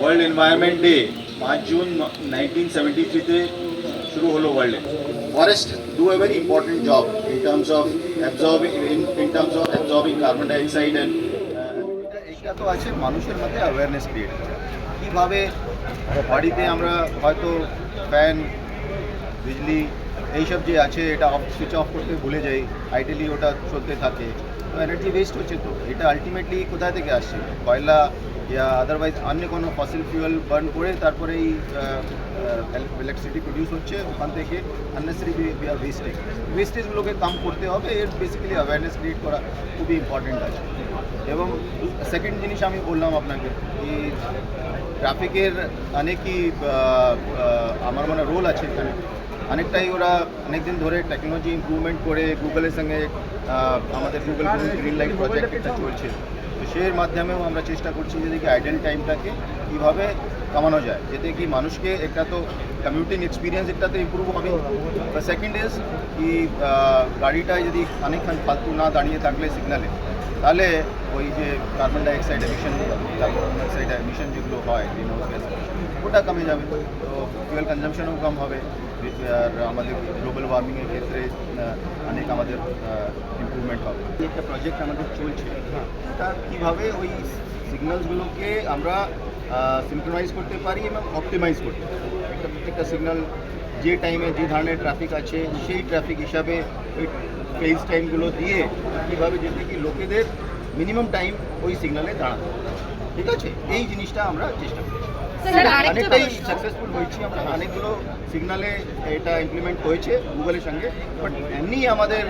World environment day পাঁচ June nineteen seventy থ্রিতে শুরু হলো ওয়ার্ল্ডে forest do a very important job in terms of absorbing in terms of absorbing carbon dioxide and এটা তো আছে মানুষের মধ্যে অ্যাওয়ারনেস ক্রিয়েট কীভাবে বাড়িতে আমরা হয়তো ফ্যান বিজলি এইসব যে আছে, এটা অফ সুইচ অফ করতে ভুলে যাই আইডিয়ালি ওটা চলতে থাকে। তো এনার্জি ওয়েস্ট হচ্ছে তো, এটা আলটিমেটলি কোথা থেকে আসছে? কয়লা ইয়া আদারওয়াইজ অন্য কোনো ফসিল ফিউয়েল বার্ন করে তারপরে এই ইলেকট্রিসিটি প্রডিউস হচ্ছে, ওখান থেকে আননেসারি উই আর ওয়েস্টিং ওয়েস্টেজগুলোকে কাম করতে হবে, এর বেসিক্যালি অ্যাওয়ারনেস ক্রিয়েট করা খুবই ইম্পর্টেন্ট আছে। এবং সেকেন্ড জিনিস আমি বললাম আপনাকে কি ট্রাফিকের অনেকই আমার মনে রোল আছে এখানে। অনেকটাই ওরা অনেকদিন ধরে টেকনোলজি ইমপ্রুভমেন্ট করে গুগলের সঙ্গে আহ, আমাদের গুগল গ্রিন লাইট প্রজেক্ট এটা চলছে। তো সের মাধ্যমেও আমরা চেষ্টা করছি যে দেখি আইডেল টাইমটাকে কীভাবে কমানো যায় যাতে কি মানুষকে একটা তো কমিউটিং এক্সপিরিয়েন্স একটাতে ইম্প্রুভ হবে। সেকেন্ড ইজ কি আহ, গাড়িটায় যদি অনেকক্ষণ ফালতু না দাঁড়িয়ে থাকলে সিগনালে তাহলে ওই যে carbon dioxide emission carbon dioxide emission যেগুলো হয় গ্যাস ওটা কমে যাবে। তো ফুয়েল কনজামশনও কম হবে। আর আমাদের গ্লোবাল ওয়ার্মিংয়ের ক্ষেত্রে অনেক আমাদের ইমপ্রুভমেন্ট হবে। একটা প্রজেক্ট আমাদের চলছে, ওটা কীভাবে ওই সিগন্যালসগুলোকে আমরা সিনক্রোনাইজ করতে পারি এবং অপটিমাইজ করতে পারি? একটা প্রত্যেকটা সিগন্যাল যে টাইমে যে ধরনের ট্রাফিক আছে, সেই ট্রাফিক হিসাবে ওই টাইমগুলো দিয়ে কীভাবে যেতে কি লোকেদের মিনিমাম টাইম ওই সিগনালে দাঁড়াতে ঠিক আছে? এই জিনিসটা আমরা চেষ্টা করছি। স্যার অনেকটাই সাকসেসফুল হয়েছি আমরা। অনেকগুলো সিগনালে এটা ইমপ্লিমেন্ট হয়েছে গুগলের সঙ্গে। বাট এমনি আমাদের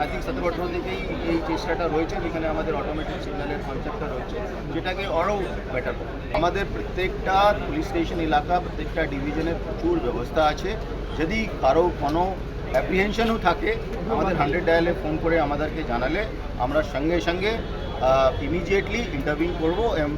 আই থিঙ্ক সতেরো আঠেরো থেকেই এই চেষ্টাটা রয়েছে যেখানে আমাদের অটোমেটিক সিগনালের কনসেপ্টটা রয়েছে যেটাকে আরও বেটার আমাদের প্রত্যেকটা পুলিশ স্টেশন এলাকা প্রত্যেকটা ডিভিশনের প্রচুর ব্যবস্থা আছে। যদি কারও কোনো অ্যাপ্রিহেনশনও থাকে আমাদের হান্ড্রেড ডায়ালে ফোন করে আমাদেরকে জানালে আমরা সঙ্গে সঙ্গে ইমিডিয়েটলি ইন্টারভিউ করব এবং।